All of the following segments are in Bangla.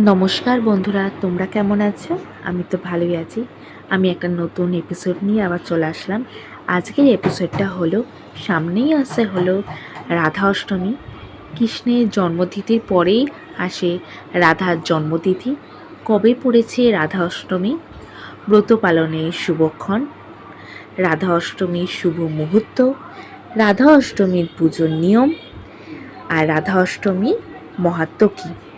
নমস্কার বন্ধুরা, তোমরা কেমন আছো? আমি তো ভালোই আছি। আমি একটা নতুন এপিসোড নিয়ে আবার চলে আসলাম। আজকের এপিসোডটা হলো, সামনেই আসে হলো রাধা অষ্টমী। কৃষ্ণের জন্মতিথির পরেই আসে রাধার জন্মতিথি। কবে পড়েছে রাধা অষ্টমী? ব্রত পালনের শুভক্ষণ। রাধা অষ্টমীর শুভ মুহূর্ত। রাধা অষ্টমীর পুজোর নিয়ম। আর রাধা অষ্টমীর মহাত্ম কী?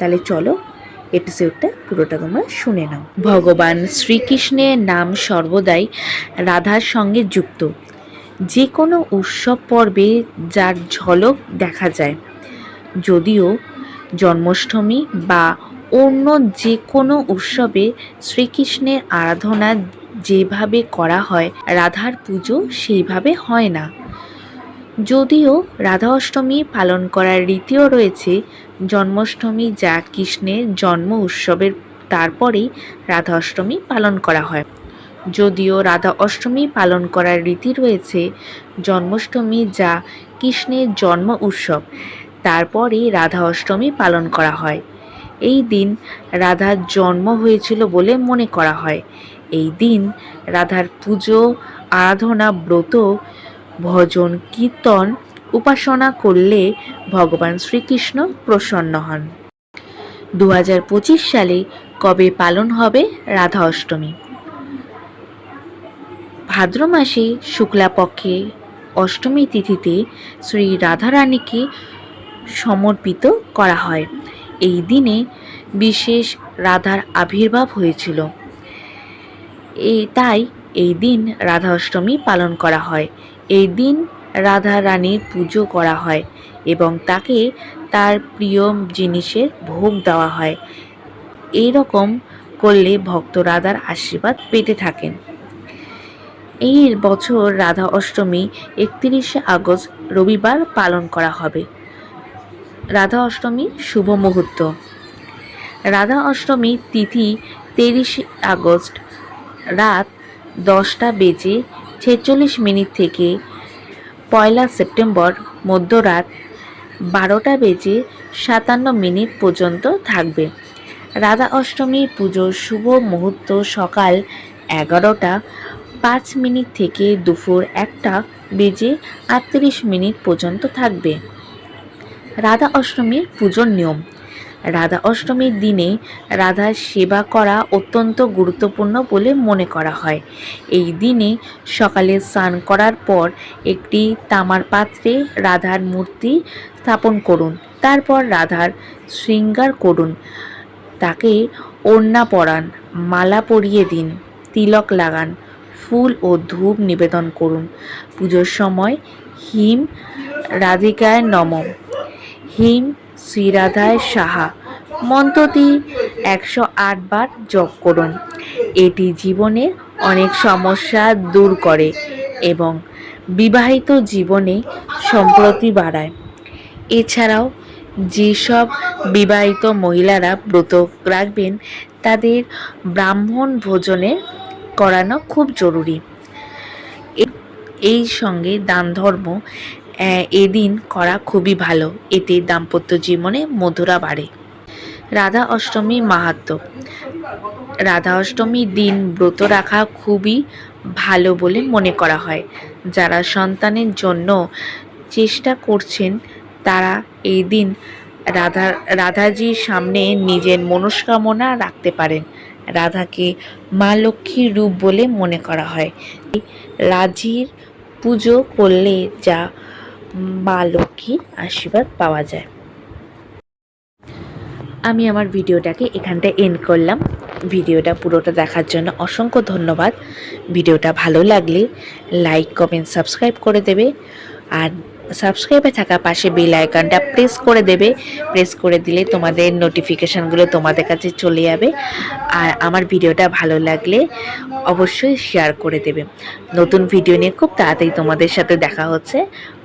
তাহলে চলো এপিসোডটা পুরোটা তোমরা শুনে নাও। ভগবান শ্রীকৃষ্ণের নাম সর্বদাই রাধার সঙ্গে যুক্ত। যে কোনো উৎসব পর্বে যার ঝলক দেখা যায়, যদিও জন্মাষ্টমী বা অন্য যে কোনো উৎসবে শ্রীকৃষ্ণের আরাধনা যেভাবে করা হয়, রাধার পুজো সেইভাবে হয় না। যদিও রাধা অষ্টমী পালন করার রীতিও রয়েছে, জন্মাষ্টমী যা কৃষ্ণের জন্ম উৎসবের তারপরেই রাধা অষ্টমী পালন করা হয়। যদিও রাধা অষ্টমী পালন করার রীতি রয়েছে, জন্মাষ্টমী যা কৃষ্ণের জন্ম উৎসব তারপরেই রাধা অষ্টমী পালন করা হয়। এই দিন রাধার জন্ম হয়েছিল বলে মনে করা হয়। এই দিন রাধার পুজো, আরাধনা, ব্রত ভজন, কীর্তন, উপাসনা করলে ভগবান শ্রীকৃষ্ণ প্রসন্ন হন। দু হাজার পঁচিশ সালে কবে পালন হবে রাধা অষ্টমী? ভাদ্র মাসে শুক্লাপক্ষে অষ্টমী তিথিতে শ্রী রাধারানীকে সমর্পিত করা হয়। এই দিনে বিশেষ রাধার আবির্ভাব হয়েছিল। এই তাই এই দিন রাধা অষ্টমী পালন করা হয়। এই দিন রাধা রানীর পুজো করা হয় এবং তাকে তার প্রিয় জিনিসের ভোগ দেওয়া হয়। এই রকম করলে ভক্ত রাধার আশীর্বাদ পেতে থাকেন। এই বছর রাধা অষ্টমী একত্রিশে আগস্ট রবিবার পালন করা হবে। রাধা অষ্টমী শুভ মুহূর্ত। রাধা অষ্টমী তিথি তেইশে আগস্ট রাত দশটা বেজে ছেচল্লিশ মিনিট থেকে পয়লা সেপ্টেম্বর মধ্যরাত বারোটা বেজে সাতান্ন মিনিট পর্যন্ত থাকবে। রাধা অষ্টমীর পুজোর শুভ মুহূর্ত সকাল এগারোটা পাঁচ মিনিট থেকে দুপুর একটা বেজে আটত্রিশ মিনিট পর্যন্ত থাকবে। রাধা অষ্টমীর পুজোর নিয়ম। রাধা অষ্টমীর দিনে রাধার সেবা করা অত্যন্ত গুরুত্বপূর্ণ বলে মনে করা হয়। এই দিনে সকালে স্নান করার পর একটি তামার পাত্রে রাধার মূর্তি স্থাপন করুন, তারপর রাধার শৃঙ্গার করুন। তাকে ওড়না পরান, মালা পরিয়ে দিন, তিলক লাগান, ফুল ও ধূপ নিবেদন করুন। পুজোর সময় হিম রাধিকায় নমঃ। হিম শ্রীরাধায় সাহা। মন্ত্রটি একশো আট বার জপ করুন। এটি জীবনে অনেক সমস্যা দূর করে এবং বিবাহিত জীবনে সম্প্রতি বাড়ায়। এছাড়াও, যেসব বিবাহিত মহিলারা ব্রত রাখবেন, তাদের ব্রাহ্মণ ভোজনে করানো খুব জরুরি। এই সঙ্গে দান ধর্ম এদিন করা খুবই ভালো। এতে দাম্পত্য জীবনে মধুরা বাড়ে। রাধা অষ্টমী মাহাত্ম রাধা অষ্টমীর দিন ব্রত রাখা খুবই ভালো বলে মনে করা হয়। যারা সন্তানের জন্য চেষ্টা করছেন, তারা এই দিন রাধা রাধাজির সামনে নিজের মনস্কামনা রাখতে পারেন। রাধাকে মা লক্ষ্মীর রূপ বলে মনে করা হয়। রাজির পুজো করলে যা মা লক্ষ্মীর আশীর্বাদ পাওয়া যায়। আমি আমার ভিডিওটাকে এখানটায় এন্ড করলাম। ভিডিওটা পুরোটা দেখার জন্য অসংখ্য ধন্যবাদ। ভিডিওটা ভালো লাগলে লাইক কমেন্ট সাবস্ক্রাইব করে দেবে। আর সাবস্ক্রাইবে থাকা পাশে বেল আইকনটা প্রেস করে দেবে। প্রেস করে দিলে তোমাদের নোটিফিকেশানগুলো তোমাদের কাছে চলে যাবে। আর আমার ভিডিওটা ভালো লাগলে অবশ্যই শেয়ার করে দেবে। নতুন ভিডিও নিয়ে খুব তাড়াতাড়ি তোমাদের সাথে দেখা হচ্ছে।